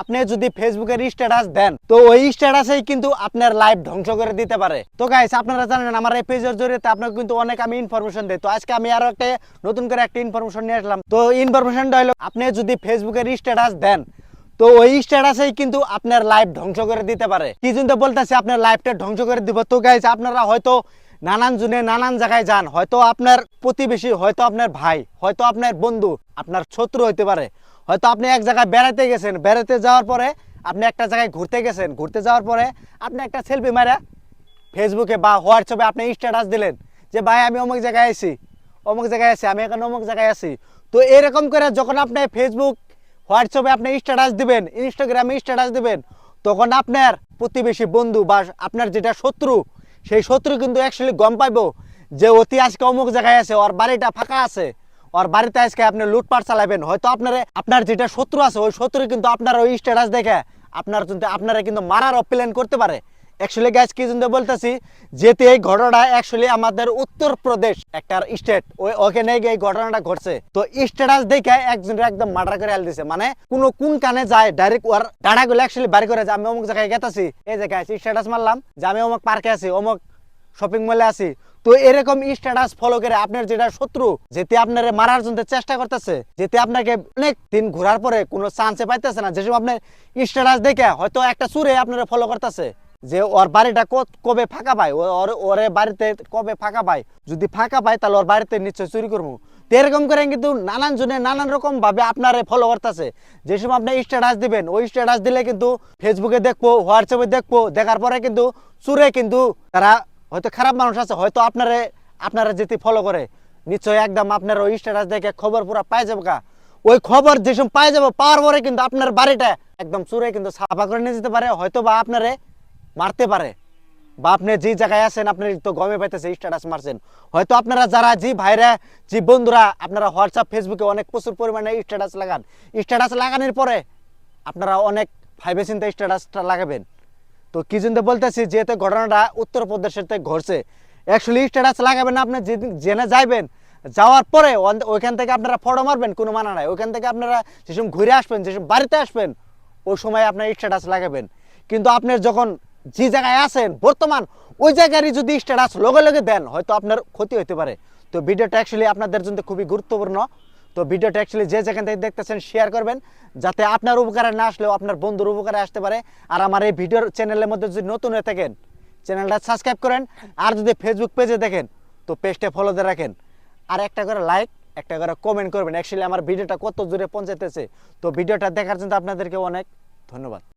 আপনি যদি ফেসবুকের স্ট্যাটাস দেন, তো ওই স্ট্যাটাসেই কিন্তু আপনার লাইফ ধ্বংস করে দিতে পারে। তো গাইস আপনারা জানেন আমার এই পেজের জরিয়ে আপনাকে কিন্তু অনেক আমি ইনফরমেশন দেই। তো আজকে আমি আরও একটা, নতুন করে একটা ইনফরমেশন নিয়ে আসলাম। তো ইনফরমেশনটা হলো, আপনি যদি ফেসবুকের স্ট্যাটাস দেন, তো ওই স্ট্যাটাসেই কিন্তু আপনার লাইফ ধ্বংস করে দিতে পারে। কি জন্য বলতেছি আপনার লাইফটা ধ্বংস করে দিব? তো গাইজ আপনারা হয়তো নানান জনে নানান জায়গায় যান। হয়তো আপনার প্রতিবেশী, হয়তো আপনার ভাই, হয়তো আপনার বন্ধু, আপনার শত্রু হইতে পারে। হয়তো আপনি এক জায়গায় বেড়াতে গেছেন বেড়াতে যাওয়ার পরে আপনি একটা জায়গায় ঘুরতে গেছেন, ঘুরতে যাওয়ার পরে আপনি একটা সেলফি মারা ফেসবুকে বা হোয়াটসঅ্যাপে আপনি স্ট্যাটাস দিলেন যে, ভাই, আমি অমুক জায়গায় আছি অমুক জায়গায় আছি আমি এখন অমুক জায়গায় আছি। তো এরকম করে যখন আপনি ফেসবুক হোয়াটসঅ্যাপে আপনি স্ট্যাটাস দিবেন ইনস্টাগ্রামে স্ট্যাটাস দিবেন, তখন আপনার প্রতিবেশী বন্ধু বা আপনার যেটা শত্রু, সেই শত্রু কিন্তু অ্যাকচুয়ালি গম পাইবো যে, অতি আজকে অমুক জায়গায় আছে, ওর বাড়িটা ফাঁকা আছে। ওর বাড়িতে আজকে আপনি লুটপাট চালাবেন, হয়তো আপনার আপনার যেটা শত্রু আছে, ওই শত্রু কিন্তু আপনার ওই স্ট্যাটাস দেখে আপনার কিন্তু, আপনারা কিন্তু মারার প্ল্যান করতে পারে। অ্যাকচুয়ালি গ্যাস কি জন্য বলতেছি? যেহেতু এই ঘটনাটা অ্যাকচুয়ালি আমাদের উত্তরপ্রদেশ একটা স্টেট ওই ওখানে এই ঘটনাটা ঘটছে। তো স্ট্যাটাস দেখে একজন একদম মার্ডার করে আল দিছে। মানে কোন কোন কানে যায় ডাইরেক্ট ওর ডাড়াগুলো অ্যাকচুয়ালি বাড়ি করে যে আমি অমুক জায়গায় গেতাছি, এই জায়গায় স্ট্যাটাস মারলাম। যে আমি অমুক পার্কে আছি, অমুক শপিং মলে আছি। তো এরকম স্ট্যাটাস ফলো করে আপনার যেটা শত্রু, যেতে আপনার মারার জন্য চেষ্টা করতেছে, যেতে আপনাকে অনেক দিন ঘোরার পরে কোনো চান্সে পাইতেছে না। যেসব আপনার স্ট্যাটাস দেখে হয়তো একটা সুরে আপনারা ফলো করতেছে, যে ওর বাড়িটা কবে ফাঁকা পায় ওর ওরে বাড়িতে কবে ফাঁকা পায়, যদি ফাঁকা পায় তাহলে ওর বাড়িতে নিশ্চয় চুরি করব। তো এরকম করে কিন্তু নানান জনে নানান রকম ভাবে আপনার ফলো করতেছে। যে সময় আপনি স্ট্যাটাস দিবেন, ওই স্ট্যাটাস দিলে কিন্তু ফেসবুকে দেখব হোয়াটসঅ্যাপে দেখব, দেখার পরে কিন্তু চুরে কিন্তু তারা হয়তো খারাপ মানুষ আছে, হয়তো আপনারে, আপনারা যেতে ফলো করে, নিশ্চয়ই একদম আপনার ওই স্ট্যাটাস দেখে খবর পুরা পাই যাব কা ওই খবর যে সময় পাই যাব, পাওয়ার পরে কিন্তু আপনার বাড়িটা একদম চুরে কিন্তু সাফা করে নিয়ে যেতে পারে হয়তো বা আপনারে মারতে পারে। বা আপনি যে জায়গায় আছেন আপনি তো গমে পাইতেছে স্ট্যাটাস মারছেন। হয়তো আপনারা যারা, যে ভাইরা, যে বন্ধুরা, আপনারা হোয়াটসঅ্যাপ ফেসবুকে অনেক প্রচুর পরিমাণে স্ট্যাটাস লাগান। স্ট্যাটাস লাগানোর পরে আপনারা অনেক ভাইবে চিন্তা স্ট্যাটাসটা লাগাবেন। তো কি জন্য বলতেছি, যেহেতু ঘটনাটা উত্তরপ্রদেশের থেকে ঘটছে অ্যাকচুয়ালি স্ট্যাটাস লাগাবেন আপনি, যেদিন জেনে যাইবেন, যাওয়ার পরে ওইখান থেকে আপনারা ফটো মারবেন, কোনো মানা নাই। ওইখান থেকে আপনারা যেসব ঘুরে আসবেন, যেসব বাড়িতে আসবেন, ওই সময় আপনার স্ট্যাটাস লাগাবেন। কিন্তু আপনার যখন যে জায়গায় আছেন, বর্তমান, ওই জায়গারই যদি স্ট্যাটাস লগে লগে দেন, হয়তো আপনার ক্ষতি হতে পারে। তো ভিডিওটা অ্যাকচুয়ালি আপনাদের জন্য খুবই গুরুত্বপূর্ণ। তো ভিডিওটা অ্যাকচুয়ালি যে যেখান থেকে দেখতেছেন শেয়ার করবেন, যাতে আপনার উপকারে না আসলেও আপনার বন্ধুর উপকারে আসতে পারে। আর আমার এই ভিডিওর চ্যানেলের মধ্যে যদি নতুন হয়ে থাকেন চ্যানেলটা সাবস্ক্রাইব করেন। আর যদি ফেসবুক পেজে দেখেন, তো পেজটা ফলো দিয়ে রাখেন। আর একটা করে লাইক একটা করে কমেন্ট করবেন। অ্যাকচুয়ালি আমার ভিডিওটা কত জোরে পৌঁছাতেছে তো ভিডিওটা দেখার জন্য আপনাদেরকে অনেক ধন্যবাদ।